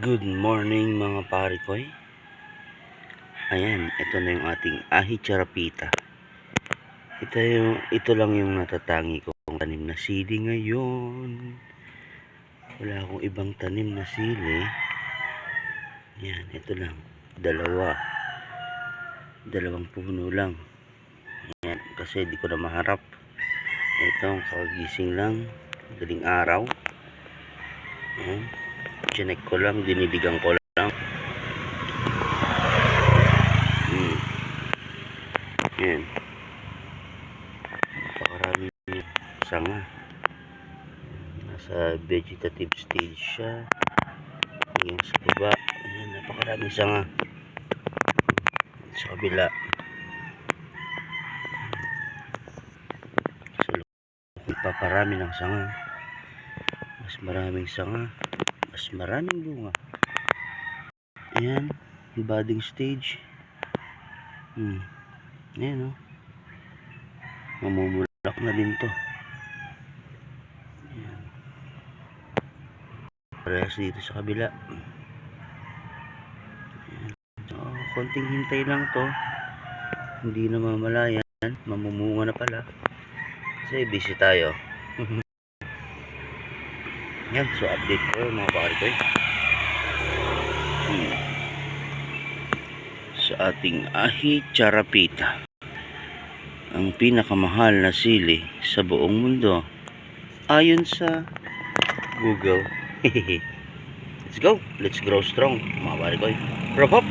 Good morning mga pare koy. Ayan, ito na yung ating ahi charapita. Ito, yung, ito lang yung natatangi kong tanim na sili ngayon. Wala akong ibang tanim na sili. Ayan, ito lang. Dalawa. Dalawang puno lang. Ayan, kasi di ko na maharap. Ito, kagising lang. Daling araw. Ayan. Chinek ko lang, dinidigan ko lang. Hmm. Yan. Napakarami niya sanga. Nasa vegetative stage siya. Hanggang sa baba. Ayan, napakarami sanga. Sa kabila. Sa loob, paparami ng sanga. Mas maraming sanga mas maraming bunga. Ayan, budding stage. Hmm. Ayan, oh. Mamumulak na din to. Ayan. Parehas dito sa kabila. Ayan. So, konting hintay lang to. Hindi na mamalayan. Mamumunga na pala. Kasi busy tayo. Yan, so update ko mga bakal ko hmm. Sa ating ahi charapita. Ang pinakamahal na sili sa buong mundo. Ayon sa Google. Let's go, let's grow strong mga bakal ko Rob hop